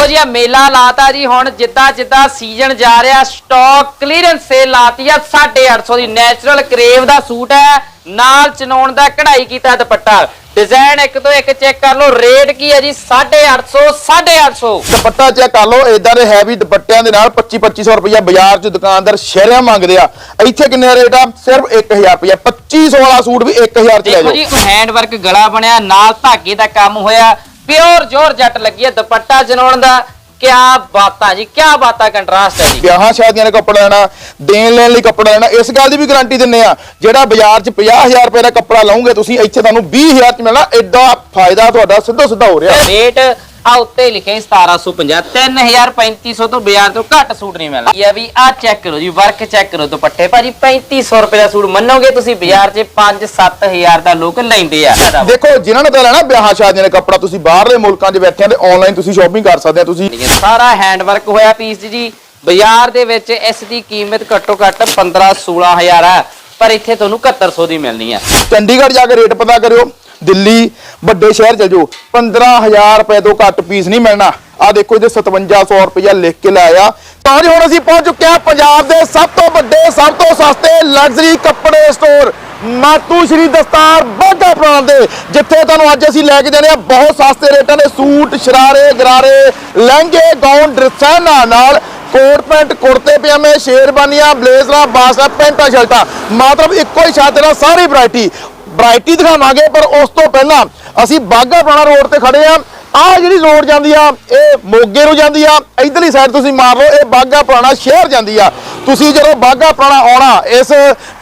ਦੇਖੋ ਜੀ ਆ ਮੇਲਾ ਲਾਤਾ ਜੀ ਹੁਣ ਜਿੱਦਾਂ ਜਿੱਦਾਂ ਸੀਜ਼ਨ ਜਾ ਰਿਹਾ ਸਟਾਕ ਕਲੀਅਰੈਂਸ ਸੇਲ ਲਾਤੀ ਆ 850 ਦੀ ਨੈਚੁਰਲ ਕਰੇਵ ਦਾ ਸੂਟ ਹੈ ਨਾਲ ਚਨੌਣ ਦਾ ਕਢਾਈ ਕੀਤਾ ਦੁਪੱਟਾ। ਡਿਜ਼ਾਈਨ ਇੱਕ ਤੋਂ ਇੱਕ ਚੈੱਕ ਕਰ ਲਓ ਰੇਟ ਕੀ ਹੈ ਜੀ 850 850 ਦੁਪੱਟਾ ਚੈੱਕ ਕਰ ਲਓ ਇਦਾਂ ਦੇ ਹੈਵੀ ਦੁਪੱਟਿਆਂ ਦੇ ਨਾਲ 25 2500 ਰੁਪਇਆ ਬਾਜ਼ਾਰ 'ਚ ਦੁਕਾਨਦਾਰ ਸ਼ਹਿਰਿਆਂ ਮੰਗਦੇ ਆ। ਇੱਥੇ ਕਿੰਨੇ ਰੇਟ ਆ? ਸਿਰਫ 1000 ਰੁਪਇਆ 2500 ਵਾਲਾ ਸੂਟ ਵੀ 1000 'ਚ ਲੈ ਦੇਖੋ ਜਾਓ। ਜੀ ਹੈਂਡ ਵਰਕ ਗਲਾ ਬਣਿਆ ਨਾਲ ਧਾਗੇ ਦਾ ਕੰਮ ਹੋਇਆ ਪਿਓਰ ਜੋਰ ਜੱਟ ਲੱਗੀ ਹੈ ਦੁਪੱਟਾ ਚਨੌਣ ਦਾ। ਕਿਆ ਬਾਤਾਂ ਜੀ ਕਿਆ ਬਾਤਾਂ ਕੰਟਰਾਸਟ ਹੈ ਜੀ। ਵਿਆਹਾਂ ਸ਼ਾਦੀਆਂ ਦੇ ਕੱਪੜਾ ਲੈਣਾ ਦੇਣ ਲੈਣ ਲਈ ਕੱਪੜਾ ਲੈਣਾ ਇਸ ਗੱਲ ਦੀ ਵੀ ਗਾਰੰਟੀ ਦਿੰਨੇ ਆ ਜਿਹੜਾ ਬਾਜ਼ਾਰ 'ਚ 50000 ਰੁਪਏ ਦਾ ਕੱਪੜਾ ਲਾਉਂਗੇ ਤੁਸੀਂ ਇੱਥੇ ਤੁਹਾਨੂੰ 20000 'ਚ ਮਿਲਣਾ ਐਡਾ ਫਾਇਦਾ ਤੁਹਾਡਾ ਸਿੱਧਾ ਸਿੱਧਾ ਹੋ ਰਿਹਾ। ਰੇਟ ਆ ਉੱਤੇ ਲਿਖੇ 1750 3350 ਤੋਂ ਬਾਜ਼ਾਰ ਤੋਂ ਘੱਟ ਸੂਟ ਨਹੀਂ ਮਿਲਣਾ। ਇਹ ਆ ਵੀ ਆ ਚੈੱਕ ਕਰੋ ਜੀ ਵਰਕ ਚੈੱਕ ਕਰੋ ਦੁਪੱਟੇ। ਭਾਜੀ 3500 ਰੁਪਏ ਦਾ ਸੂਟ ਮੰਨੋਗੇ ਤੁਸੀਂ ਬਾਜ਼ਾਰ 'ਚ 5-7000 ਦਾ ਲੋਕ ਲੈਂਦੇ ਆ। ਦੇਖੋ ਜਿਨ੍ਹਾਂ ਨੇ ਤਾਂ ਲੈਣਾ ਵਿਆਹਾਂ ਸ਼ਾਦੀਆਂ ਦਾ ਕੱਪੜਾ ਤੁਸੀਂ ਬਾਹਰਲੇ ਮੁਲਕਾਂ 'ਚ ਬੈਠੇ ਆ ਤੇ ਆਨਲਾਈਨ ਤੁਸੀਂ ਸ਼ਾਪਿੰਗ ਕਰ ਸਕਦੇ ਆ ਤੁਸੀਂ ਸਾਰਾ ਹੈਂਡ ਵਰਕ ਹੋਇਆ ਪੀਸ ਜੀ। ਬਾਜ਼ਾਰ ਦੇ ਵਿੱਚ ਇਸ ਦੀ ਕੀਮਤ ਘੱਟੋ ਘੱਟ 15-16000 ਹੈ ਪਰ ਇੱਥੇ ਤੁਹਾਨੂੰ 7100 ਦੀ ਮਿਲਣੀ ਆ। ਚੰਡੀਗੜ੍ਹ ਜਾ ਕੇ ਰੇਟ ਪਤਾ ਕਰਿਓ। ਦਿੱਲੀ, ਵੱਡੇ ਸ਼ਹਿਰ ਚਲ ਜਾਓ। 15000 ਰੁਪਏ ਤੋਂ ਘੱਟ ਪੀਸ ਨਹੀਂ ਮਿਲਣਾ। ਆ ਦੇਖੋ ਇਹਦੇ 5700 ਰੁਪਇਆ ਲਿਖ ਕੇ ਲਾਇਆ ਤਾਂ ਜੀ ਹੁਣ ਅਸੀਂ ਪਹੁੰਚ ਚੁੱਕੇ ਹਾਂ ਪੰਜਾਬ ਦੇ ਸਭ ਤੋਂ ਵੱਡੇ, ਸਭ ਤੋਂ ਸਸਤੇ ਲਗਜ਼ਰੀ ਕੱਪੜੇ ਸਟੋਰ ਮਾਤੂ ਸ਼੍ਰੀ ਦਸਤਾਰ ਬਾਗਾ ਪ੍ਰਾਂਤ ਦੇ, ਜਿੱਥੇ ਤੁਹਾਨੂੰ ਅੱਜ ਅਸੀਂ ਲੈ ਕੇ ਜਾਣੇ ਆ ਬਹੁਤ ਸਸਤੇ ਰੇਟਾਂ ਦੇ ਸੂਟ, ਸ਼ਰਾਰੇ, ਗਰਾਰੇ, ਲਹਿੰਗੇ ਗਾਊਨ ਡਰੈਸਾਂ ਨਾਲ ਕੋਟ ਪੈਂਟ, ਕੁੜਤੇ, ਪਜਾਮੇ ਸ਼ੇਰਬਾਨੀਆਂ ਬਲੇਜ਼ਰਾਂ ਬਾਸਾ ਪੈਂਟਾਂ, ਸ਼ਰਟਾਂ। ਮਤਲਬ ਇੱਕੋ ਹੀ ਛੱਤ ਨਾਲ ਸਾਰੀ ਵੈਰਾਈਟੀ ਵੈਰਾਈਟੀ ਦਿਖਾਵਾਂਗੇ, ਪਰ ਉਸ ਤੋਂ ਪਹਿਲਾਂ ਅਸੀਂ ਬਾਗਾ ਪੁਰਾਣਾ ਰੋਡ ਤੇ ਖੜੇ ਆ ਆ ਜਿਹੜੀ ਰੋਡ ਜਾਂਦੀ ਆ, ਇਹ ਮੋਗੇ ਨੂੰ ਜਾਂਦੀ ਆ, ਇਧਰਲੀ ਸਾਈਡ ਤੁਸੀਂ ਮਾਰ ਲਓ, ਇਹ ਬਾਗਾ ਪੁਰਾਣਾ ਸ਼ਹਿਰ ਜਾਂਦੀ ਆ। ਤੁਸੀਂ ਜਦੋਂ ਬਾਗਾ ਪੁਰਾਣਾ ਆਉਣਾ, ਇਸ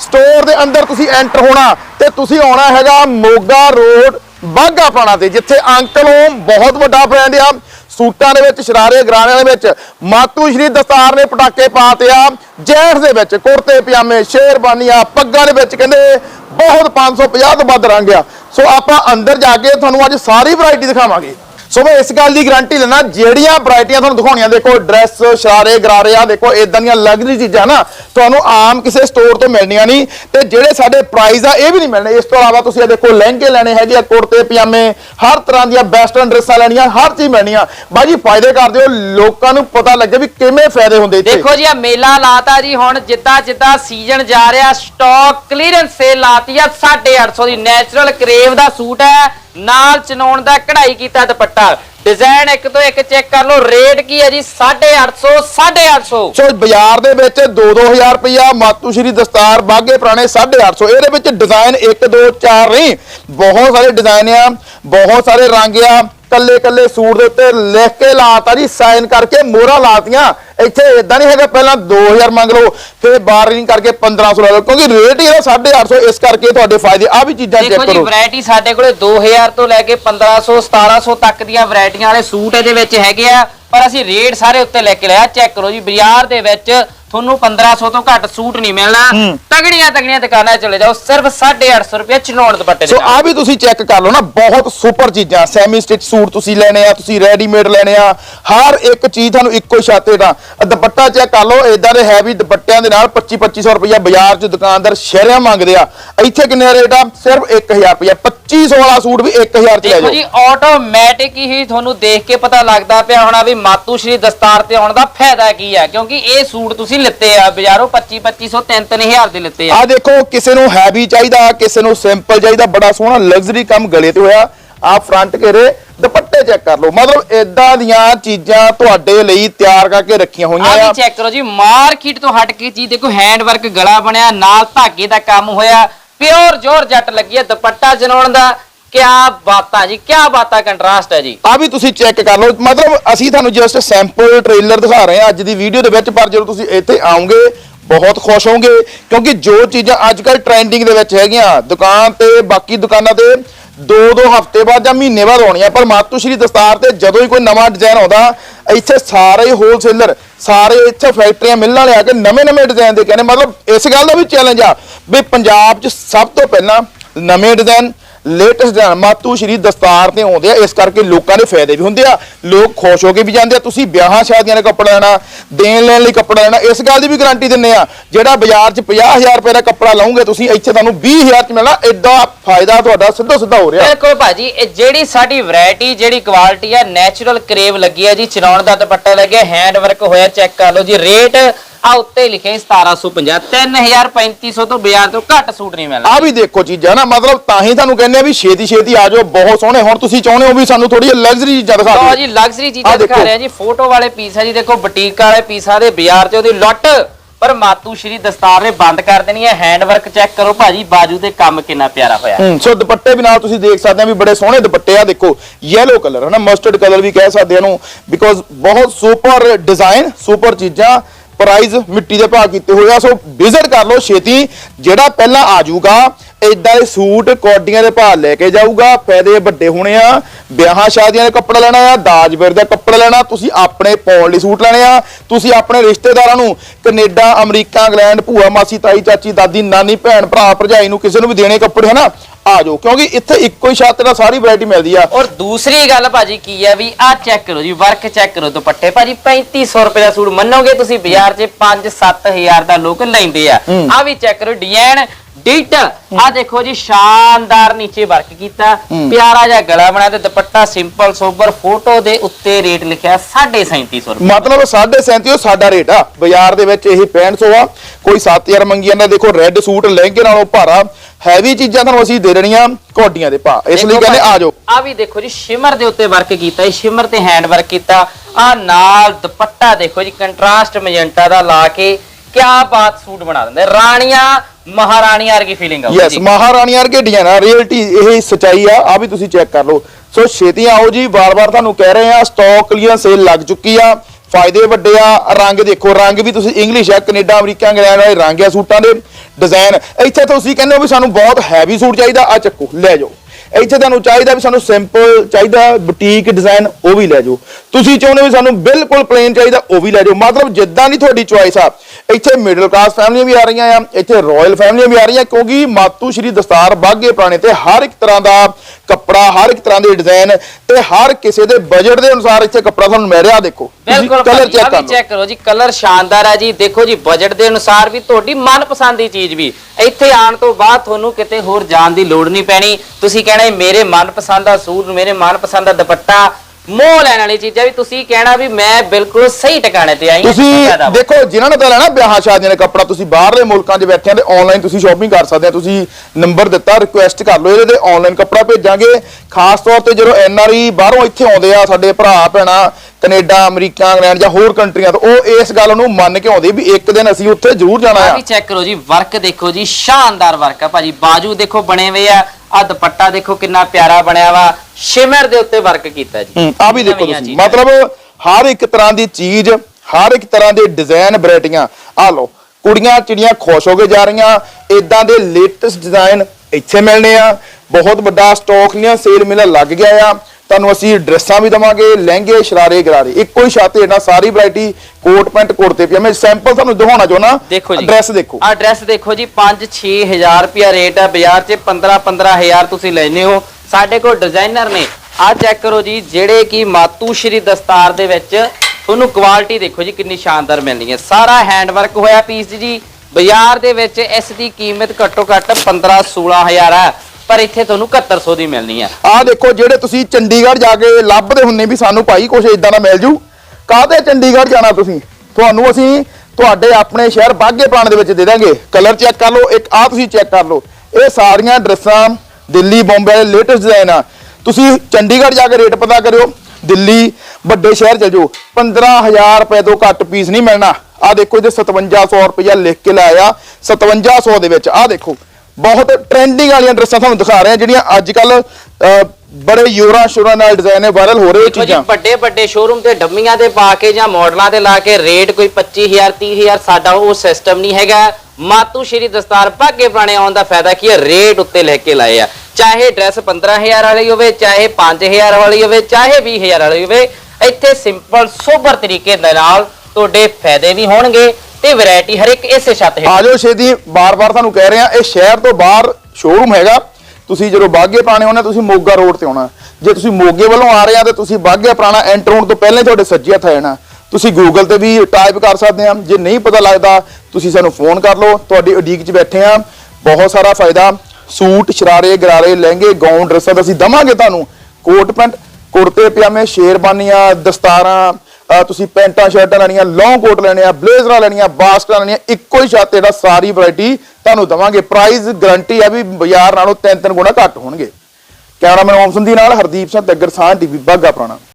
ਸਟੋਰ ਦੇ ਅੰਦਰ ਤੁਸੀਂ ਐਂਟਰ ਹੋਣਾ, ਤੇ ਤੁਸੀਂ ਆਉਣਾ ਹੈਗਾ ਮੋਗਾ ਰੋਡ ਬਾਗਾ ਪੁਰਾਣਾ ਤੇ, ਜਿੱਥੇ ਅੰਕਲ ਹੋਮ ਬਹੁਤ ਵੱਡਾ ਬ੍ਰਾਂਡ ਆ। ਸੂਟਾਂ ਦੇ ਵਿੱਚ, ਸ਼ਰਾਰੇ ਗਰਾਰਿਆਂ ਦੇ ਵਿੱਚ, ਮਾਤੂ ਸ਼੍ਰੀ ਦਸਤਾਰ ਨੇ ਪਟਾਕੇ ਪਾਤੇ ਆ, ਜੈਂਟਸ ਦੇ ਵਿੱਚ ਕੁੜਤੇ, ਪਜਾਮੇ ਸ਼ੇਰਬਾਨੀਆਂ ਪੱਗਾਂ ਦੇ ਵਿੱਚ ਕਹਿੰਦੇ ਬਹੁਤ 550 ਤੋਂ ਵੱਧ ਰੰਗ ਆ। ਸੋ ਆਪਾਂ ਅੰਦਰ ਜਾ ਕੇ ਤੁਹਾਨੂੰ ਅੱਜ ਸਾਰੀ ਵੈਰਾਈਟੀ ਦਿਖਾਵਾਂਗੇ। ਸੋ ਮੈਂ ਇਸ ਗੱਲ ਦੀ ਗਾਰੰਟੀ ਲੈਣਾ ਜਿਹੜੀਆਂ ਵੈਰਾਈਟੀਆਂ ਤੁਹਾਨੂੰ ਦਿਖਾਉਣੀਆਂ, ਦੇਖੋ ਡਰੈਸ, ਸ਼ਰਾਰੇ, ਗਰਾਰੇ ਆ ਦੇਖੋ ਇਦਾਂ ਦੀਆਂ ਲਗਜ਼ਰੀ ਚੀਜ਼ਾਂ ਨਾ, ਤੁਹਾਨੂੰ ਆਮ ਕਿਸੇ ਸਟੋਰ ਤੋਂ ਮਿਲਣੀਆਂ ਨਹੀਂ, ਤੇ ਜਿਹੜੇ ਸਾਡੇ ਪ੍ਰਾਈਸ ਆ, ਇਹ ਵੀ ਨਹੀਂ ਮਿਲਣੇ। ਇਸ ਤੋਂ ਇਲਾਵਾ ਤੁਸੀਂ ਇਹ ਦੇਖੋ, ਲਹਿੰਗੇ ਲੈਣੇ ਹੈਗੇ ਆ, ਕੁੜਤੇ, ਪਜਾਮੇ, ਹਰ ਤਰ੍ਹਾਂ ਦੀਆਂ ਵੈਸਟਰਨ ਡਰੈਸਾਂ ਲੈਣੀਆਂ, ਹਰ ਚੀਜ਼ ਮਿਲਣੀਆਂ। ਬਾਜੀ ਫਾਇਦੇ ਕਰ ਦਿਓ, ਲੋਕਾਂ ਨੂੰ ਪਤਾ ਲੱਗੇ ਵੀ ਕਿਵੇਂ ਫਾਇਦੇ ਹੁੰਦੇ ਇੱਥੇ। ਦੇਖੋ ਜੀ ਆ ਮੇਲਾ ਲਾਤਾ ਜੀ, ਹੁਣ ਜਿੱਦਾਂ ਜਿੱਦਾਂ ਸੀਜ਼ਨ ਜਾ ਰਿਹਾ ਸਟਾਕ ਕਲੀਅਰੈਂਸ ਸੇਲ ਲਾਤੀ ਆ 850 ਦੀ ਨੈਚੁਰਲ ਕਰੇਵ ਦਾ ਸੂਟ ਹੈ। ਨਾਲ ਚਨੌਣ ਦਾ ਕਢਾਈ ਕੀਤਾ ਦੁਪੱਟਾ। ਡਿਜ਼ਾਈਨ ਇੱਕ ਤੋਂ ਇੱਕ ਚੈੱਕ ਕਰ ਲਓ, ਰੇਟ ਕੀ ਹੈ ਜੀ? 850 850 ਸੋ ਬਾਜ਼ਾਰ ਦੇ ਵਿੱਚ 2-2000 ਰੁਪਇਆ ਮਾਤੂ ਸ਼੍ਰੀ ਦਸਤਾਰ ਬਾਗੇ ਪੁਰਾਣੇ 850 ਇਹਦੇ ਵਿੱਚ ਡਿਜ਼ਾਈਨ 1 2 4 ਨਹੀਂ। ਬਹੁਤ ਸਾਰੇ ਡਿਜ਼ਾਈਨ ਆ, ਬਹੁਤ ਸਾਰੇ ਰੰਗ ਆ। ਕੱਲੇ ਕੱਲੇ ਸੂਟ ਦੇ ਉੱਤੇ ਲਿਖ ਕੇ ਲਾਤਾ ਜੀ ਸਾਈਨ ਕਰਕੇ ਮੋਹਰਾਂ ਲਾਤੀਆਂ। ਇੱਥੇ ਇਦਾਂ ਨਹੀਂ ਹੈਗਾ ਪਹਿਲਾਂ 2000 ਮੰਗ ਲਓ ਫਿਰ ਬਾਰਗੇਨਿੰਗ ਕਰਕੇ 1500 ਲੈ ਲਓ ਕਿਉਂਕਿ ਰੇਟ ਹੀ ਇਹਦਾ 850 ਇਸ ਕਰਕੇ ਤੁਹਾਡੇ ਫਾਇਦੇ ਆ ਵੀ ਚੀਜ਼ਾਂ ਦੇਖੋ ਚੈੱਕ ਜੀ ਕਰੋ। ਵੈਰਾਈਟੀ ਸਾਡੇ ਕੋਲੇ 2000 ਤੋਂ ਲੈ ਕੇ 1500 1700 ਤੱਕ ਦੀਆਂ ਵੈਰਾਈਟੀਆਂ ਵਾਲੇ ਸੂਟ ਇਹਦੇ ਵਿੱਚ ਹੈਗੇ ਆ ਪਰ ਅਸੀਂ ਰੇਟ ਸਾਰੇ ਉੱਤੇ ਲੈ ਕੇ ਲਿਆ ਚੈੱਕ ਕਰੋ ਜੀ ਬਾਜ਼ਾਰ ਦੇ ਵਿੱਚ ਤੁਹਾਨੂੰ 1500 ਤੋਂ ਘੱਟ ਸੂਟ ਨਹੀਂ ਮਿਲਣਾ। ਤਗੜੀਆਂ ਤਗੜੀਆਂ ਦੁਕਾਨਾਂ 'ਚ ਚਲੇ ਜਾਓ ਸਿਰਫ 850 ਰੁਪਏ ਚਨੌਣ ਦੁਪੱਟੇ ਦੇ ਸੋ ਨਾਲ। ਆ ਵੀ ਤੁਸੀਂ ਚੈੱਕ ਕਰ ਲਓ ਨਾ ਬਹੁਤ ਸੁਪਰ ਚੀਜ਼ਾਂ ਸੈਮੀ ਸਟਿਚ ਸੂਟ ਤੁਸੀਂ ਲੈਣੇ ਆ ਤੁਸੀਂ ਰੈਡੀਮੇਡ ਲੈਣੇ ਆ। ਹਰ ਇੱਕ ਚੀਜ਼ ਤੁਹਾਨੂੰ ਇੱਕੋ ਛਾਤੇ ਦਾ ਦੁਪੱਟਾ ਚੈੱਕ ਕਰ ਲਓ ਇਦਾਂ ਦੇ ਹੈਵੀ ਦੁਪੱਟਿਆਂ ਦੇ ਨਾਲ 25 2500 ਰੁਪਇਆ ਬਾਜ਼ਾਰ 'ਚ ਦੁਕਾਨਦਾਰ ਸ਼ਹਿਰਿਆਂ ਮੰਗਦੇ ਆ। ਇੱਥੇ ਕਿੰਨੇ ਰੇਟ ਆ? ਸਿਰਫ 1000 ਰੁਪਇਆ 2500 ਵਾਲਾ ਸੂਟ ਵੀ 1000 'ਚ ਲੈ ਦੇਖੋ ਜਾਓ। ਜੀ ਆਟੋਮੈਟਿਕ ਹੀ ਤੁਹਾਨੂੰ ਦੇਖ ਕੇ ਪਤਾ ਲੱਗਦਾ ਪਿਆ ਹੋਣਾ ਵੀ ਮਾਤੂ ਸ਼੍ਰੀ ਦਸਤਾਰ ਤੇ ਆਉਣ ਦਾ ਫਾਇਦਾ ਕੀ ਆ ਕਿਉਂਕਿ ਇਹ ਸੂਟ ਤੁਸੀਂ ਲਿੱਤੇ ਆ ਬਾਜ਼ਾਰੋਂ 25 2500 3-3000 ਦੇ ਲਿੱਤੇ ਆ। ਆ ਦੇਖੋ ਕਿਸੇ ਨੂੰ ਹੈਵੀ ਚਾਹੀਦਾ ਕਿਸੇ ਨੂੰ ਸਿੰਪਲ ਚਾਹੀਦਾ ਬੜਾ ਸੋਹਣਾ ਲਗਜ਼ਰੀ ਕੰਮ ਗਲੇ ਤੇ ਹੋਇਆ। ਆ ਫਰੰਟ ਘੇਰੇ ਦੁਪੱਟੇ ਚੈੱਕ ਕਰ ਲਓ। ਮਤਲਬ ਇਦਾਂ ਦੀਆਂ ਚੀਜ਼ਾਂ ਤੁਹਾਡੇ ਲਈ ਤਿਆਰ ਕਰਕੇ ਰੱਖੀਆਂ ਆ ਹੋਈਆਂ ਵੀ ਆ। ਚੈੱਕ ਕਰੋ ਜੀ ਮਾਰਕੀਟ ਤੋਂ ਹਟ ਕੇ ਚੀਜ਼ ਦੇਖੋ ਹੈਂਡ ਵਰਕ ਗਲਾ ਬਣਿਆ ਨਾਲ ਧਾਗੇ ਦਾ ਕੰਮ ਹੋਇਆ ਪਿਓਰ ਜੋਰ ਜੱਟ ਲੱਗੀ ਹੈ ਦੁਪੱਟਾ ਜਨਾਉਣ ਦਾ। ਕਿਆ ਬਾਤਾਂ ਜੀ, ਕਿਆ ਬਾਤਾਂ ਕੰਟਰਾਸਟ ਹੈ ਜੀ। ਆ ਵੀ ਤੁਸੀਂ ਚੈੱਕ ਕਰ ਲਓ। ਮਤਲਬ ਅਸੀਂ ਤੁਹਾਨੂੰ ਜਸਟ ਸੈਂਪਲ ਟ੍ਰੇਲਰ ਦਿਖਾ ਰਹੇ ਹਾਂ ਅੱਜ ਦੀ ਵੀਡੀਓ ਦੇ ਵਿੱਚ, ਪਰ ਜਦੋਂ ਤੁਸੀਂ ਇੱਥੇ ਆਓਗੇ ਬਹੁਤ ਖੁਸ਼ ਹੋਵੋਗੇ, ਕਿਉਂਕਿ ਜੋ ਚੀਜ਼ਾਂ ਅੱਜ ਕੱਲ ਟ੍ਰੈਂਡਿੰਗ ਦੇ ਵਿੱਚ ਹੈਗੀਆਂ, ਦੁਕਾਨ ਤੇ, ਬਾਕੀ ਦੁਕਾਨਾਂ ਤੇ ਦੋ ਦੋ ਹਫ਼ਤੇ ਬਾਅਦ ਜਾਂ ਮਹੀਨੇ ਬਾਅਦ ਆਉਣੀਆਂ, ਪਰ ਮਾਤੂ ਸ਼੍ਰੀ ਦਸਤਾਰ ਤੇ ਜਦੋਂ ਹੀ ਕੋਈ ਨਵਾਂ ਡਿਜ਼ਾਈਨ ਆਉਂਦਾ, ਇੱਥੇ ਸਾਰੇ ਹੀ ਹੋਲਸੇਲਰ ਸਾਰੇ ਇੱਥੇ ਫੈਕਟਰੀਆਂ ਮਿਲਣ ਵਾਲੇ ਆ ਕੇ ਨਵੇਂ ਨਵੇਂ ਡਿਜ਼ਾਈਨ ਦੇ ਕਹਿੰਦੇ, ਮਤਲਬ ਇਸ ਗੱਲ ਦਾ ਵੀ ਚੈਲੰਜ ਆ ਵੀ ਪੰਜਾਬ 'ਚ ਸਭ ਤੋਂ ਪਹਿਲਾਂ ਨਵੇਂ ਡਿਜ਼ਾਈਨ ਲੇਟੈਸਟ ਡਿਜ਼ਾਈਨ ਮਾਤੂ ਸ਼੍ਰੀ ਦਸਤਾਰ ਤੇ ਆਉਂਦੇ ਆ, ਇਸ ਕਰਕੇ ਲੋਕਾਂ ਦੇ ਫਾਇਦੇ ਵੀ ਹੁੰਦੇ ਆ, ਲੋਕ ਖੁਸ਼ ਹੋ ਕੇ ਵੀ ਜਾਂਦੇ ਆ, ਤੁਸੀਂ ਵਿਆਹਾਂ ਸ਼ਾਦੀਆਂ ਦਾ ਕੱਪੜਾ ਲੈਣਾ, ਦੇਣ ਲੈਣ ਲਈ ਕੱਪੜਾ ਲੈਣਾ, ਇਸ ਗੱਲ ਦੀ ਵੀ ਗਾਰੰਟੀ ਦਿੰਨੇ ਆ, ਜਿਹੜਾ ਬਾਜ਼ਾਰ 'ਚ 50000 ਰੁਪਏ ਦਾ ਕੱਪੜਾ ਲਾਉਂਗੇ ਤੁਸੀਂ, ਇੱਥੇ ਤੁਹਾਨੂੰ 20000 'ਚ ਮਿਲਣਾ ਐਡਾ ਫਾਇਦਾ ਤੁਹਾਡਾ ਸਿੱਧਾ ਸਿੱਧਾ ਹੋ ਰਿਹਾ। ਬਿਲਕੁਲ ਭਾਜੀ, ਇਹ ਜਿਹੜੀ ਸਾਡੀ ਵੈਰਾਈਟੀ ਜਿਹੜੀ ਕੁਆਲਿਟੀ ਆ ਨੈਚੁਰਲ ਕਰੇਵ ਲੱਗੀ ਆ ਜੀ ਚਨਾਉਣ ਦਾ ਦੁਪੱਟਾ ਲੱਗਿਆ ਹੈਂਡ ਵਰਕ ਹੋਇਆ ਚੈੱਕ ਕਰ ਲਓ ਜੀ ਰੇਟ ਆ ਉੱਤੇ ਲਿਖੇ 1750 3350 ਤੋਂ ਬਾਜ਼ਾਰ ਤੋਂ ਘੱਟ ਸੂਟ ਨਹੀਂ ਮਿਲਣਾ। ਆ ਵੀ ਦੇਖੋ ਚੀਜ਼ਾਂ ਨਾ ਮਤਲਬ ਤਾਂ ਹੀ ਤੁਹਾਨੂੰ ਕਹਿੰਦੇ ਆ ਵੀ ਛੇਤੀ ਛੇਤੀ ਆ ਜਾਓ ਬਹੁਤ ਸੋਹਣੇ। ਹੁਣ ਤੁਸੀਂ ਚਾਹੁੰਦੇ ਹੋ ਵੀ ਸਾਨੂੰ ਥੋੜੀ ਲਗਜ਼ਰੀ ਚੀਜ਼ਾਂ ਦਿਖਾ ਲਓ ਦਿਓ ਜੀ ਲਗਜ਼ਰੀ ਚੀਜ਼ਾਂ ਦਿਖਾ। ਰਹੇ ਆ ਜੀ ਫੋਟੋ ਵਾਲੇ ਪੀਸ ਆ ਜੀ ਦੇਖੋ ਬੁਟੀਕ ਵਾਲੇ ਪੀਸਾਂ ਦੇ ਬਾਜ਼ਾਰ 'ਚ ਉਹਦੀ ਲੁੱਟ। ਪਰ ਮਾਤੂ ਸ਼੍ਰੀ ਦਸਤਾਰ ਨੇ ਬੰਦ ਕਰ ਦੇਣੀ ਹੈ ਹੈਂਡ ਵਰਕ ਚੈੱਕ ਕਰੋ ਭਾਜੀ ਬਾਜੂ ਤੇ ਕੰਮ ਕਿੰਨਾ ਪਿਆਰਾ ਹੋਇਆ। ਹੂੰ ਸੋ ਦੁਪੱਟੇ ਵੀ ਨਾਲ ਤੁਸੀਂ ਦੇਖ ਸਕਦੇ ਆ ਵੀ ਬੜੇ ਸੋਹਣੇ ਦੁਪੱਟੇ ਆ ਦੇਖੋ ਯੈਲੋ ਕਲਰ ਹੈ ਨਾ ਮਸਟਰਡ ਕਲਰ ਵੀ ਕਹਿ ਸਕਦੇ ਆ ਇਹਨੂੰ ਬਿਕੋਜ਼ ਬਹੁਤ ਸੁਪਰ ਡਿਜ਼ਾਈਨ ਸੁਪਰ ਚੀਜ਼ਾਂ ਪ੍ਰਾਈਜ਼ ਮਿੱਟੀ ਦੇ ਭਾਅ ਕੀਤੇ ਹੋਏ ਆ, ਸੋ ਵਿਜ਼ਿਟ ਕਰ ਲਓ ਛੇਤੀ। ਜਿਹੜਾ ਪਹਿਲਾਂ ਆ ਜਾਊਗਾ ਇਦਾਂ ਦੇ ਸੂਟ ਕੋਡੀਆਂ ਦੇ ਭਾਅ ਲੈ ਕੇ ਜਾਊਗਾ ਫਾਇਦੇ ਵੱਡੇ ਹੋਣੇ ਆ। ਵਿਆਹਾਂ ਸ਼ਾਦੀਆਂ ਦੇ ਕੱਪੜਾ ਲੈਣਾ ਆ ਦਾਜ ਵੀਰ ਦਾ ਕੱਪੜਾ ਲੈਣਾ ਤੁਸੀਂ ਆਪਣੇ ਪਾਉਣ ਲਈ ਸੂਟ ਲੈਣੇ ਆ। ਤੁਸੀਂ ਆਪਣੇ ਰਿਸ਼ਤੇਦਾਰਾਂ ਨੂੰ ਕੈਨੇਡਾ ਅਮਰੀਕਾ ਇੰਗਲੈਂਡ ਭੂਆ ਮਾਸੀ ਤਾਈ ਚਾਚੀ ਦਾਦੀ ਨਾਨੀ ਭੈਣ ਭਰਾ ਭਰਜਾਈ ਨੂੰ ਕਿਸੇ ਨੂੰ ਵੀ ਦੇਣੇ ਕੱਪੜੇ ਹਨਾ? ਆ ਜਾਓ ਕਿਉਂਕਿ ਇੱਥੇ ਇੱਕੋ ਹੀ ਛੱਤ ਨਾਲ ਸਾਰੀ ਵੈਰਾਈਟੀ ਮਿਲਦੀ ਆ। ਔਰ ਦੂਸਰੀ ਗੱਲ ਭਾਜੀ ਕੀ ਹੈ ਵੀ ਆਹ ਚੈੱਕ ਕਰੋ ਜੀ ਵਰਕ ਚੈੱਕ ਕਰੋ ਦੁਪੱਟੇ। ਭਾਜੀ 3500 ਰੁਪਏ ਦਾ ਸੂਟ ਮੰਨੋਗੇ ਤੁਸੀਂ ਬਾਜ਼ਾਰ 'ਚ 5-7000 ਦਾ ਲੋਕ ਲੈਂਦੇ ਆ। ਆ ਵੀ ਚੈੱਕ ਕਰੋ ਡਿਜ਼ਾਈਨ ਡਿਜੀਟਲ ਆ ਦੇਖੋ ਜੀ ਸ਼ਾਨਦਾਰ ਨੀਚੇ ਵਰਕ ਕੀਤਾ। ਪਿਆਰਾ ਜਿਹਾ ਗਲਾ ਬਣਾਇਆ ਤੇ ਦੁਪੱਟਾ ਸਿੰਪਲ ਸੋਬਰ ਫੋਟੋ ਦੇ ਉੱਤੇ ਰੇਟ ਲਿਖਿਆ 3750 ਰੁਪਏ। ਮਤਲਬ 37.5 ਉਹ ਸਾਡਾ ਰੇਟ ਆ। ਬਾਜ਼ਾਰ ਦੇ ਵਿੱਚ ਇਹ 6500 ਆ। ਕੋਈ 7000 ਮੰਗੀ ਜਾਂਦਾ ਦੇਖੋ ਰੈੱਡ ਸੂਟ ਲਹਿੰਗੇ ਨਾਲੋਂ ਭਾਰਾ। ਹੈਵੀ ਚੀਜ਼ਾਂ ਤੁਹਾਨੂੰ ਅਸੀਂ ਦੇ ਦੇਣੀਆਂ ਕੋਡੀਆਂ ਦੇ ਭਾਅ। ਇਸ ਲਈ ਕਹਿੰਦੇ ਆ ਜਾਓ। ਆ ਵੀ ਦੇਖੋ ਜੀ ਸ਼ਿਮਰ ਦੇ ਉੱਤੇ ਵਰਕ ਕੀਤਾ ਹੈ ਸ਼ਿਮਰ ਤੇ ਹੈਂਡ ਵਰਕ ਕੀਤਾ। ਆ ਨਾਲ ਦੁਪੱਟਾ ਦੇਖੋ ਜੀ ਕੰਟਰਾਸਟ ਮੈਜੈਂਟਾ ਦਾ ਲਾ ਕੇ ਕਿਆ ਬਾਤ ਸੂਟ ਬਣਾ ਦਿੰਦੇ। ਰਾਣੀਆਂ ਮਹਾਰਾਣੀਆਂ ਵਰਗੀ ਫੀਲਿੰਗ ਆਉਂਦੀ ਯੈਸ ਮਹਾਰਾਣੀ ਵਰਗੇ ਡਿਜ਼ਾਈਨ ਆ ਰਿਅਲਟੀ ਇਹ ਸਚਾਈ ਆ ਆ ਵੀ ਤੁਸੀਂ ਚੈੱਕ ਕਰ ਲਓ। ਸੋ ਛੇਤੀ ਆਓ ਜੀ ਵਾਰ-ਵਾਰ ਤੁਹਾਨੂੰ ਕਹਿ ਰਹੇ ਆ ਸਟਾਕ ਕਲੀਅਰ ਸੇਲ ਲੱਗ ਚੁੱਕੀ ਆ। ਫਾਇਦੇ ਵੱਡੇ ਆ ਰੰਗ ਦੇਖੋ ਰੰਗ ਵੀ ਤੁਸੀਂ ਇੰਗਲਿਸ਼ ਆ ਕੈਨੇਡਾ ਅਮਰੀਕਾ ਇੰਗਲੈਂਡ ਵਾਲੇ ਰੰਗ ਆ ਸੂਟਾਂ ਦੇ। ਡਿਜ਼ਾਈਨ ਇੱਥੇ ਤੁਸੀਂ ਕਹਿੰਦੇ ਹੋ ਵੀ ਸਾਨੂੰ ਬਹੁਤ ਹੈਵੀ ਸੂਟ ਚਾਹੀਦਾ। ਆ ਚੱਕੋ ਲੈ ਜਾਓ। ਇੱਥੇ ਤੁਹਾਨੂੰ ਚਾਹੀਦਾ ਵੀ ਸਾਨੂੰ ਸਿੰਪਲ ਚਾਹੀਦਾ ਬੁਟੀਕ ਡਿਜ਼ਾਈਨ ਉਹ ਵੀ ਲੈ ਜਾਓ। ਤੁਸੀਂ ਚਾਹੁੰਦੇ ਵੀ ਸਾਨੂੰ ਬਿਲਕੁਲ ਪਲੇਨ ਚਾਹੀਦਾ ਉਹ ਵੀ ਲੈ ਜਾਓ। ਮਤਲਬ ਜਿੱਦਾਂ ਦੀ ਤੁਹਾਡੀ ਚੁਆਇਸ ਆ ਇੱਥੇ ਮਿਡਲ ਕਲਾਸ ਫੈਮਲੀਆਂ ਵੀ ਆ ਰਹੀਆਂ ਆ ਇੱਥੇ ਰਾਇਲ ਫੈਮਲੀਆਂ ਵੀ ਆ ਰਹੀਆਂ ਕਿਉਂਕਿ ਮਾਤੂ ਸ਼੍ਰੀ ਦਸਤਾਰ ਬਾਗੇ ਪੁਰਾਣੇ ਤੇ ਹਰ ਇੱਕ ਤਰ੍ਹਾਂ ਦਾ ਕੱਪੜਾ ਹਰ ਇੱਕ ਤਰ੍ਹਾਂ ਦੇ ਡਿਜ਼ਾਈਨ ਤੇ ਹਰ ਕਿਸੇ ਦੇ ਬਜਟ ਦੇ ਅਨੁਸਾਰ ਇੱਥੇ ਕੱਪੜਾ ਤੁਹਾਨੂੰ ਮਿਲ ਰਿਹਾ ਦੇਖੋ। ਬਿਲਕੁਲ ਕਲਰ ਚੈੱਕ ਕਰ ਚੈੱਕ ਕਰੋ ਜੀ ਕਲਰ ਸ਼ਾਨਦਾਰ ਹੈ ਜੀ। ਦੇਖੋ ਜੀ ਬਜਟ ਦੇ ਅਨੁਸਾਰ ਵੀ ਤੁਹਾਡੀ ਮਨਪਸੰਦ ਦੀ ਚੀਜ਼ ਵੀ। ਇੱਥੇ ਆਉਣ ਤੋਂ ਬਾਅਦ ਤੁਹਾਨੂੰ ਕਿਤੇ ਹੋਰ ਜਾਣ ਦੀ ਲੋੜ ਨਹੀਂ ਪੈਣੀ। ਤੁਸੀਂ ਕਹਿਣਾ ਮੇਰੇ ਮਨਪਸੰਦ ਦਾ ਸੂਟ ਮੇਰੇ ਮਨਪਸੰਦ ਦਾ ਦੁਪੱਟਾ ਮੋਹ ਲੈਣ ਵਾਲੀ ਚੀਜ਼ਾਂ ਵੀ ਤੁਸੀਂ ਕਹਿਣਾ ਵੀ ਮੈਂ ਬਿਲਕੁਲ ਸਹੀ ਟਿਕਾਣੇ ਤੇ ਆਈ ਹਾਂ ਤੁਸੀਂ। ਦੇਖੋ ਜਿਨ੍ਹਾਂ ਨੇ ਤਾਂ ਲੈਣਾ ਵਿਆਹਾਂ ਸ਼ਾਦੀਆਂ ਦਾ ਕੱਪੜਾ ਤੁਸੀਂ ਬਾਹਰਲੇ ਮੁਲਕਾਂ 'ਚ ਬੈਠੇ ਆ ਤੇ ਆਨਲਾਈਨ ਤੁਸੀਂ ਸ਼ਾਪਿੰਗ ਕਰ ਸਕਦੇ ਆ ਤੁਸੀਂ ਨੰਬਰ ਦਿੱਤਾ ਰਿਕੁਐਸਟ ਕਰ ਲਓ ਇਹਦੇ ਤੇ ਆਨਲਾਈਨ ਕੱਪੜਾ ਭੇਜਾਂਗੇ। ਖਾਸ ਤੌਰ ਤੇ ਜਦੋਂ ਐਨਆਰਈ ਬਾਹਰੋਂ ਇੱਥੇ ਆਉਂਦੇ ਆ ਸਾਡੇ ਭਰਾ ਭੈਣਾ ਕੈਨੇਡਾ ਅਮਰੀਕਾ ਇੰਗਲੈਂਡ ਜਾਂ ਹੋਰ ਕੰਟਰੀਆਂ ਤੋਂ ਉਹ ਇਸ ਗੱਲ ਨੂੰ ਮੰਨ ਕੇ ਆਉਂਦੇ ਵੀ ਇੱਕ ਦਿਨ ਅਸੀਂ ਉੱਥੇ ਜ਼ਰੂਰ ਜਾਣਾ ਆ। ਆ ਵੀ ਚੈੱਕ ਕਰੋ ਜੀ ਵਰਕ ਦੇਖੋ ਜੀ ਸ਼ਾਨਦਾਰ ਵਰਕ ਆ। ਭਾਜੀ ਬਾਜੂ ਦੇਖੋ ਬਣੇ ਹੋਏ ਆ ਆ ਦੁਪੱਟਾ ਦੇਖੋ ਕਿੰਨਾ ਪਿਆਰਾ ਬਣਿਆ ਵਾ। ਸ਼ਿਮਰ ਦੇ ਉੱਤੇ ਵਰਕ ਕੀਤਾ ਜੀ। ਆ ਵੀ ਦੇਖੋ ਤੁਸੀਂ। ਮਤਲਬ ਹਰ ਇੱਕ ਤਰ੍ਹਾਂ ਦੀ ਚੀਜ਼ ਹਰ ਇੱਕ ਤਰ੍ਹਾਂ ਦੇ ਡਿਜ਼ਾਈਨ ਵੈਰਾਈਟੀਆਂ ਆ ਲਓ ਕੁੜੀਆਂ ਚਿੜੀਆਂ ਖੁਸ਼ ਹੋ ਕੇ ਜਾ ਰਹੀਆਂ। ਇਦਾਂ ਦੇ ਲੇਟੈਸਟ ਡਿਜ਼ਾਈਨ ਇੱਥੇ ਮਿਲਣੇ ਆ। ਬਹੁਤ ਵੱਡਾ ਸਟਾਕ ਨਹੀਂ ਸੇਲ ਮੇਲਾ ਲੱਗ ਗਿਆ ਆ। ਤੁਹਾਨੂੰ ਅਸੀਂ ਡਰੈਸਾਂ ਵੀ ਦਵਾਂਗੇ ਲਹਿੰਗੇ ਸ਼ਰਾਰੇ ਗਰਾਰੇ। ਇੱਕੋ ਹੀ ਛੱਤ ਹੇਠਾਂ ਸਾਰੀ ਵੈਰਾਈਟੀ ਕੋਟ ਪੈਂਟ ਕੁੜਤੇ ਪਜਾਮੇ ਸੈਂਪਲ ਤੁਹਾਨੂੰ ਦਿਖਾਉਣਾ ਚਾਹੁੰਦਾ। ਦੇਖੋ ਜੀ। ਡਰੈਸ ਦੇਖੋ। ਆ ਡਰੈਸ ਦੇਖੋ ਜੀ 5-6000 ਰੁਪਿਆ ਰੇਟ ਆ ਬਾਜ਼ਾਰ 'ਚ 15-15000 ਤੁਸੀਂ ਲੈਨੇ ਹੋ। ਸਾਡੇ ਕੋਲ ਡਿਜ਼ਾਈਨਰ ਨੇ। ਆ ਚੈੱਕ ਕਰੋ ਜੀ ਜਿਹੜੇ ਕਿ ਮਾਤੂ ਸ਼੍ਰੀ ਦਸਤਾਰ ਦੇ ਵਿੱਚ ਤੁਹਾਨੂੰ ਕੁਆਲਿਟੀ ਦੇਖੋ ਜੀ ਕਿੰਨੀ ਸ਼ਾਨਦਾਰ ਮਿਲਣੀ ਹੈ। ਸਾਰਾ ਹੈਂਡ ਵਰਕ ਹੋਇਆ ਪੀਸ ਜੀ ਬਾਜ਼ਾਰ ਦੇ ਵਿੱਚ ਇਸ ਦੀ ਕੀਮਤ ਘੱਟੋ ਘੱਟ 15-16000 ਹੈ ਪਰ ਇੱਥੇ ਤੁਹਾਨੂੰ 7100 ਦੀ ਮਿਲਣੀ ਹੈ ਆਹ ਦੇਖੋ, ਜਿਹੜੇ ਤੁਸੀਂ ਚੰਡੀਗੜ੍ਹ ਜਾ ਕੇ ਲੱਭਦੇ ਹੁੰਨੇ ਵੀ ਸਾਨੂੰ ਭਾਈ ਕੁਝ ਇਦਾਂ ਦਾ ਮਿਲ ਜੂ। ਕਾਹਦੇ ਚੰਡੀਗੜ੍ਹ ਜਾਣਾ ਤੁਸੀਂ? ਤੁਹਾਨੂੰ ਅਸੀਂ ਤੁਹਾਡੇ ਆਪਣੇ ਸ਼ਹਿਰ ਬਾਗੇ ਪੁਰਾਣੇ ਦੇ ਵਿੱਚ ਦੇ ਦਾਂਗੇ। ਕਲਰ ਚੈੱਕ ਕਰ ਲਓ, ਇੱਕ ਆਹ ਤੁਸੀਂ ਚੈੱਕ ਕਰ ਲਓ। ਇਹ ਸਾਰੀਆਂ ਡਰੈਸਾਂ ਦਿੱਲੀ ਬੰਬੇ ਦੇ ਲੇਟੈਸਟ ਡਿਜ਼ਾਈਨ ਆ। ਤੁਸੀਂ ਚੰਡੀਗੜ੍ਹ ਜਾ ਕੇ ਰੇਟ ਪਤਾ ਕਰਿਓ, ਦਿੱਲੀ ਵੱਡੇ ਸ਼ਹਿਰ ਚਲ ਜਾਓ। 15000 ਰੁਪਏ ਤੋਂ ਘੱਟ ਪੀਸ ਨਹੀਂ ਮਿਲਣਾ। ਆਹ ਦੇਖੋ ਇਹਦੇ 5700 ਰੁਪਇਆ ਲਿਖ ਕੇ ਲਾਇਆ 5700 ਦੇ ਵਿੱਚ। ਆਹ ਦੇਖੋ ਬਹੁਤ ਟ੍ਰੈਂਡਿੰਗ ਵਾਲੀਆਂ ਡਰੈਸਾਂ ਤੁਹਾਨੂੰ ਦਿਖਾ ਰਹੇ ਆ ਜਿਹੜੀਆਂ ਅੱਜ ਕੱਲ ਬੜੇ ਯੋਰਾਂ ਸ਼ੋਰਾਂ ਨਾਲ ਡਿਜ਼ਾਈਨ ਹੈ ਵਾਇਰਲ ਹੋ ਰਹੇ ਇਹ ਚੀਜ਼ਾਂ। ਵੱਡੇ ਵੱਡੇ ਸ਼ੋਰੂਮ ਤੇ ਡੰਮੀਆਂ ਤੇ ਪਾ ਕੇ ਜਾਂ ਮਾਡਲਾਂ ਤੇ ਲਾ ਕੇ ਰੇਟ ਕੋਈ 25000 30000 ਸਾਡਾ ਉਹ ਸਿਸਟਮ ਨਹੀਂ ਹੈਗਾ। ਮਾਤੂ ਸ਼੍ਰੀ ਦਸਤਾਰ ਭਾਗੇ ਪੁਰਾਣੇ ਆਉਣ ਦਾ ਫਾਇਦਾ ਕੀ ਹੈ? ਰੇਟ ਉੱਤੇ ਲੈ ਕੇ ਲਾਏ ਆ। ਚਾਹੇ ਡਰੈਸ 15000 ਵਾਲੀ ਹੋਵੇ ਚਾਹੇ 5000 ਵਾਲੀ ਹੋਵੇ ਚਾਹੇ 20000 ਵਾਲੀ ਹੋਵੇ ਇੱਥੇ ਸਿੰਪਲ ਸੋਬਰ ਤਰੀਕੇ ਦੇ ਨਾਲ ਤੁਹਾਡੇ ਫਾਇਦੇ ਵੀ ਹੋਣਗੇ। ਤੇ ਵੈਰਾਈਟੀ ਹਰ ਇੱਕ ਇਸੇ ਛੱਤ ਹੇਠ। ਆ ਜਾਓ ਛੇਤੀ, ਬਾਰ-ਬਾਰ ਤੁਹਾਨੂੰ ਕਹਿ ਰਹੇ ਆ ਇਹ ਸ਼ਹਿਰ ਤੋਂ ਬਾਹਰ ਸ਼ੋਰੂਮ ਹੈਗਾ। ਤੁਸੀਂ ਜਦੋਂ ਬਾਗੇ ਪੁਰਾਣੇ ਆਉਣਾ ਤੁਸੀਂ ਮੋਗਾ ਰੋਡ ਤੇ ਆਉਣਾ। ਜੇ ਤੁਸੀਂ ਮੋਗੇ ਵੱਲੋਂ ਆ ਰਹੇ ਆ, ਤਾਂ ਤੁਸੀਂ ਬਾਗੇ ਪੁਰਾਣਾ ਐਂਟਰ ਹੋਣ ਤੋਂ ਪਹਿਲਾਂ ਤੁਹਾਡੇ ਸੱਜੇ ਹੱਥ ਆ ਜਾਣਾ। ਤੁਸੀਂ ਗੂਗਲ ਤੇ ਵੀ ਟਾਈਪ ਕਰ ਸਕਦੇ ਆ। ਜੇ ਨਹੀਂ ਪਤਾ ਲੱਗਦਾ, ਤੁਸੀਂ ਸਾਨੂੰ ਫੋਨ ਕਰ ਲਓ। ਤੁਹਾਡੀ ਉਡੀਕ 'ਚ ਬੈਠੇ ਆ। ਬਹੁਤ ਸਾਰਾ ਫਾਇਦਾ। ਸੂਟ, ਸ਼ਰਾਰੇ, ਗਰਾਰੇ, ਲਹਿੰਗੇ ਗਾਊਨ ਡਰੈਸਾਂ ਤਾਂ ਅਸੀਂ ਦਵਾਂਗੇ ਤੁਹਾਨੂੰ। ਕੋਟ ਪੈਂਟ ਕੁੜਤੇ, ਪਜਾਮੇ ਸ਼ੇਰਬਾਨੀਆਂ ਦਸਤਾਰਾਂ ਤੁਸੀਂ ਪੈਂਟਾਂ, ਸ਼ਰਟਾਂ ਲੈਣੀਆਂ ਲੌਂਗ ਕੋਟ ਲੈਣੇ ਆ ਬਲੇਜ਼ਰਾਂ ਲੈਣੀਆਂ ਬਾਸਕਟਾਂ ਲੈਣੀਆਂ, ਇੱਕੋ ਹੀ ਛੱਤ ਜਿਹੜਾ ਸਾਰੀ ਵੈਰਾਈਟੀ ਤੁਹਾਨੂੰ ਦਵਾਂਗੇ। ਪ੍ਰਾਈਸ ਗਾਰੰਟੀ ਆ ਵੀ ਬਾਜ਼ਾਰ ਨਾਲੋਂ ਤਿੰਨ ਤਿੰਨ ਗੁਣਾ ਘੱਟ ਹੋਣਗੇ। ਕੈਮਰਾਮੈਨ ਓਮਸਨ ਦੀ ਨਾਲ ਹਰਦੀਪ ਸਿੰਘ ਤੱਗਰ ਸਾਹ ਟੀਵੀ ਬਾਗਾ ਪੁਰਾਣਾ।